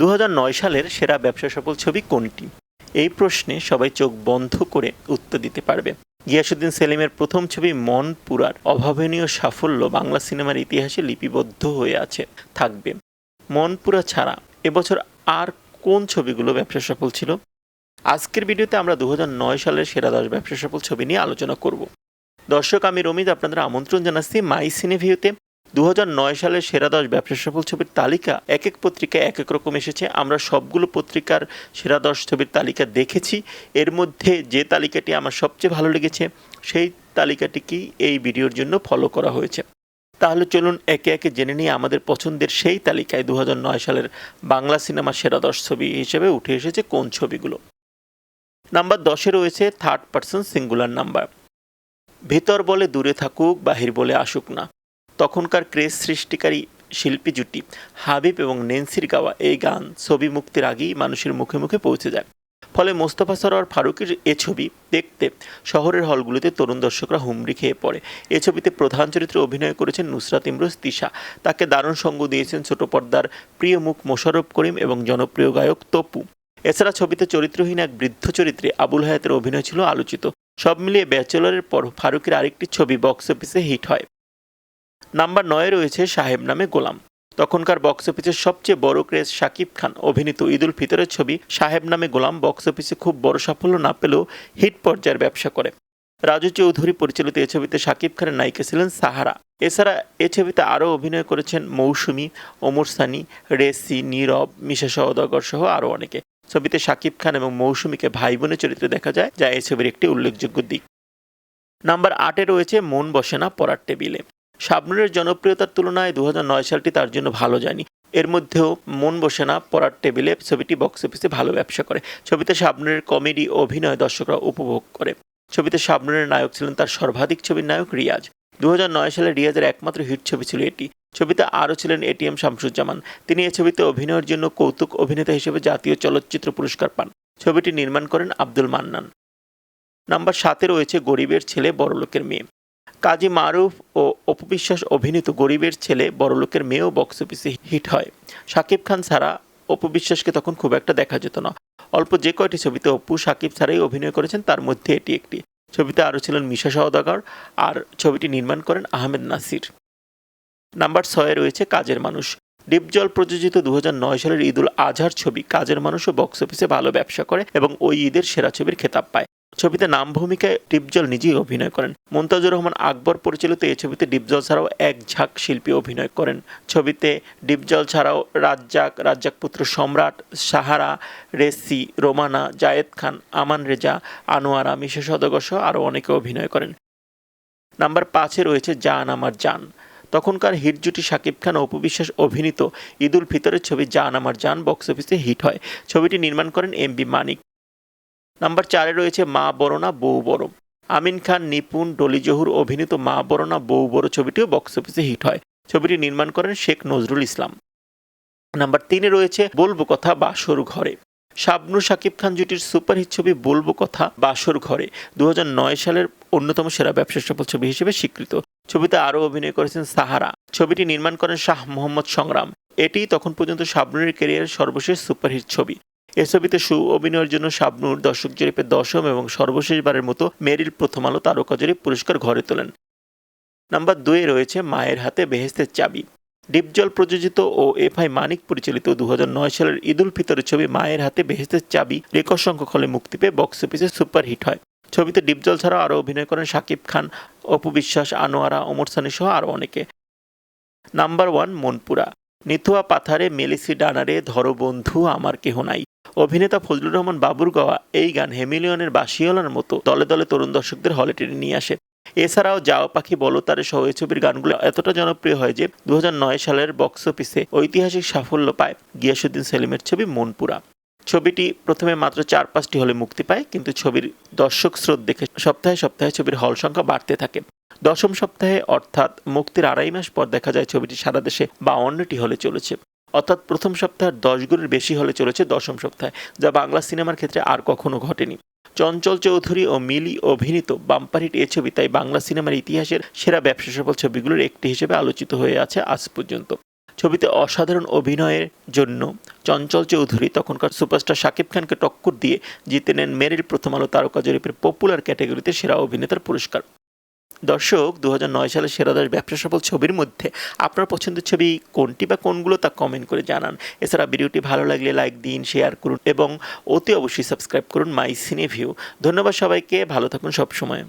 দু হাজার নয় সালের সেরা ব্যবসা সফল ছবি কোনটি? এই প্রশ্নে সবাই চোখ বন্ধ করে উত্তর দিতে পারবে। গিয়াসুদ্দিন সেলিমের প্রথম ছবি মন পুরার অভাবনীয় সাফল্য বাংলা সিনেমার ইতিহাসে লিপিবদ্ধ হয়ে আছে, থাকবে। মনপুরা ছাড়া এবছর আর কোন ছবিগুলো ব্যবসা সফল ছিল? আজকের ভিডিওতে আমরা দু হাজার নয় সালের সেরা দশ ব্যবসা সফল ছবি নিয়ে আলোচনা করব। দর্শক, আমি রমিত আপনাদের আমন্ত্রণ জানাচ্ছি মাই সিনেভিউতে। দু হাজার নয় সালের সেরা দশ ব্যবসা সফল ছবির তালিকা, এক এক পত্রিকায় এক এক রকম এসেছে। আমরা সবগুলো পত্রিকার সেরা দশ ছবির তালিকা দেখেছি। এর মধ্যে যে তালিকাটি আমার সবচেয়ে ভালো লেগেছে, সেই তালিকাটিকেই এই ভিডিওর জন্য ফলো করা হয়েছে। তাহলে চলুন একে একে জেনে নিয়ে আমাদের পছন্দের সেই তালিকায় দু হাজার নয় সালের বাংলা সিনেমা সেরা দশ ছবি হিসেবে উঠে এসেছে কোন ছবিগুলো? নাম্বার দশে রয়েছে থার্ড পার্সন সিঙ্গুলার নাম্বার ভেতর বলে দূরে থাকুক, বাহির বলে আসুক না। তখনকার ক্রেজ সৃষ্টিকারী শিল্পী জুটি হাবিব এবং নেন্সির গাওয়া এই গান ছবি মুক্তির আগেই মানুষের মুখে মুখে পৌঁছে যায়। ফলে মোস্তফা সরোয়ার ফারুকের এ ছবি দেখতে শহরের হলগুলিতে তরুণ দর্শকরা হুমড়ি খেয়ে পড়ে। এ ছবিতে প্রধান চরিত্রে অভিনয় করেছেন নুসরাত ইমরোজ তিশা। তাকে দারুণ সঙ্গ দিয়েছেন ছোট পর্দার প্রিয় মুখ মোশাররফ করিম এবং জনপ্রিয় গায়ক তপু। এছাড়া ছবিতে চরিত্রহীন এক বৃদ্ধ চরিত্রে আবুল হায়াতের অভিনয় ছিল আলোচিত। সব মিলিয়ে ব্যাচেলরের পর ফারুকের আরেকটি ছবি বক্স অফিসে হিট হয়। নাম্বার নয়ে রয়েছে সাহেব নামে গোলাম। তখনকার বক্স অফিসের সবচেয়ে বড় ক্রেজ শাকিব খান। অভিনীত ঈদুল ফিতরের ছবি সাহেব নামে গোলাম বক্স অফিসে খুব বড় সাফল্য না পেলেও হিট পর্যায়ের ব্যবসা করে। রাজু চৌধুরী পরিচালিত এ ছবিতে শাকিব খানের নায়িকা ছিলেন সাহারা। এছাড়া এ ছবিতে আরও অভিনয় করেছেন মৌসুমী, ওমর সানি, রেসি, নীরব, মিশা সহদাগর সহ আরও অনেকে। ছবিতে শাকিব খান এবং মৌসুমীকে ভাই বোনের চরিত্রে দেখা যায়, যা এই ছবির একটি উল্লেখযোগ্য দিক। নাম্বার আটে রয়েছে মন বসে না পড়ার টেবিলে। শাবনুরের জনপ্রিয়তার তুলনায় দু হাজার নয় সালটি তার জন্য ভালো যায়নি। এর মধ্যেও মন বসে না পড়ার টেবিলে ছবিটি বক্স অফিসে ভালো ব্যবসা করে। ছবিতে শাবনুরের কমেডি অভিনয় দর্শকরা উপভোগ করে। ছবিতে শাবনুরের নায়ক ছিলেন তার সর্বাধিক ছবির নায়ক রিয়াজ। দু হাজার নয় সালে রিয়াজের একমাত্র হিট ছবি ছিল এটি। ছবিতে আরও ছিলেন এটিএম শামসুজ্জামান। তিনি এই ছবিতে অভিনয়ের জন্য কৌতুক অভিনেতা হিসেবে জাতীয় চলচ্চিত্র পুরস্কার পান। ছবিটি নির্মাণ করেন আব্দুল মান্নান। নাম্বার সাতে রয়েছে গরিবের ছেলে, বড়লোকের মেয়ে। কাজী মারুফ ও অপবিশ্বাস অভিনীত গরিবের ছেলে বড়লোকের মেয়েও বক্স অফিসে হিট হয়। শাকিব খান ছাড়া অপবিশ্বাসকে তখন খুব একটা দেখা যেত না। অল্প যে কয়টি ছবিতে অপু শাকিব ছাড়াই অভিনয় করেছেন, তার মধ্যে এটি একটি। ছবিতে আরও ছিলেন মিশা সওদাগর আর ছবিটি নির্মাণ করেন আহমেদ নাসির। নাম্বার ছয়ে রয়েছে কাজের মানুষ। ডিপজল প্রযোজিত দু হাজার নয় সালের ঈদুল আজহার ছবি কাজের মানুষও বক্স অফিসে ভালো ব্যবসা করে এবং ওই ঈদের সেরা ছবির খেতাব পায়। ছবিতে নাম ভূমিকায় ডিপজল নিজেই অভিনয় করেন। মন্তাজুর রহমান আকবর পরিচালিত এই ছবিতে ডিপজল ছাড়াও এক ঝাঁক শিল্পী অভিনয় করেন। ছবিতে ডিপজল ছাড়াও রাজ্জাক রাজ্জাক পুত্র সম্রাট, সাহারা, রেসি, রোমানা, জায়েদ খান, আমান রেজা, আনোয়ারা, মিশে সদগর সহ আরও অনেকে অভিনয় করেন। নাম্বার পাঁচে রয়েছে জান আমার জান। তখনকার হিট জুটি শাকিব খান ও অপবিশ্বাস অভিনীত ঈদুল ফিতরের ছবি জান আমার জান বক্স অফিসে হিট হয়। ছবিটি নির্মাণ করেন এম বি মানিক। নাম্বার চারে রয়েছে মা বরণা, বউ বড় আমিন খান, নিপুণ, ডলি জহুর অভিনীত মা বরণা, বউ বড় ছবিটিও বক্স অফিসে হিট হয়। ছবিটি নির্মাণ করেন শেখ নজরুল ইসলাম। নাম্বার তিনে রয়েছে বলব কথা বাসর ঘরে। শাবনু শাকিব খান জুটির সুপারহিট ছবি বলব কথা বাসর ঘরে। দু হাজার নয় সালের অন্যতম সেরা ব্যবসা সফল ছবি হিসেবে স্বীকৃত। ছবিতে আরও অভিনয় করেছেন সাহারা। ছবিটি নির্মাণ করেন শাহ মোহাম্মদ সংগ্রাম। এটি তখন পর্যন্ত শাবনুরের ক্যারিয়ারের সর্বশেষ সুপারহিট ছবি। এ ছবিতে সু অভিনয়ের জন্য শাবনুর, দর্শক জরিপে দশম এবং সর্বশেষবারের মতো মেরিল প্রথম আলো তারকা জরিপ পুরস্কার ঘরে তোলেন। নাম্বার দুয়ে রয়েছে মায়ের হাতে বেহেস্তের চাবি। ডিপজল প্রযোজিত ও এফ আই মানিক পরিচালিত দু হাজার নয় সালের ঈদুল ফিতরের ছবি মায়ের হাতে বেহেস্তের চাবি রেকর্ড সংখ্যক হলে মুক্তি পেয়ে বক্স অফিসে সুপারহিট হয়। ছবিতে ডিপজল ছাড়াও আরও অভিনয় করেন শাকিব খান, অপু বিশ্বাস, আনোয়ারা, ওমর সানি সহ আরও অনেকে। Number one Monpura. নিথুয়া পাথারে, মেলিসি ডানারে, ধরো বন্ধু, আমার কেহ নাই। অভিনেতা ফজলুর রহমান বাবুর গাওয়া এই গান হেমিলিয়নের বাসিওলার মতো দলে দলে তরুণ দর্শকদের হলে টেনে নিয়ে আসে। এছাড়াও যাও পাখি বলো তারে সহ এই ছবির গানগুলো এতটা জনপ্রিয় হয় যে দু হাজার নয় সালের বক্স অফিসে ঐতিহাসিক সাফল্য পায় গিয়াসুদ্দিন সেলিমের ছবি মনপুরা। ছবিটি প্রথমে মাত্র চার পাঁচটি হলে মুক্তি পায়, কিন্তু ছবির দর্শক স্রোত দেখে সপ্তাহে সপ্তাহে ছবির হল সংখ্যা বাড়তে থাকে। দশম সপ্তাহে অর্থাৎ মুক্তির আড়াই মাস পর দেখা যায় ছবিটি সারা দেশে বাউন্নটি হলে চলেছে। অর্থাৎ প্রথম সপ্তাহের দশ গুণের বেশি হলে চলেছে দশম সপ্তাহে, যা বাংলা সিনেমার ক্ষেত্রে আর কখনো ঘটেনি। চঞ্চল চৌধুরী ও মিলি অভিনীত বাম্পার হিট এ ছবি তাই বাংলা সিনেমার ইতিহাসের সেরা ব্যবসা সফল ছবিগুলোর একটি হিসেবে আলোচিত হয়ে আছে আজ পর্যন্ত। ছবিতে অসাধারণ অভিনয়ের জন্য চঞ্চল চৌধুরী তখনকার সুপারস্টার শাকিব খানকে টক্কর দিয়ে জিতে নেন মেরিল প্রথম আলো তারকা জরিপের পপুলার ক্যাটাগরিতে সেরা অভিনেতার পুরস্কার। দর্শক দু হাজার নয় সালে সেরা দশ ব্যবসা সফল ছবির মধ্যে আপনার পছন্দের ছবি কোনটি বা কোনগুলো তা কমেন্ট করে জানান। এছাড়া ভিডিওটি ভালো লাগলে লাইক দিন শেয়ার করুন এবং অতি অবশ্যই সাবস্ক্রাইব করুন মাই সিনে ভিউ ধন্যবাদ সবাইকে, ভালো থাকুন সবসময়।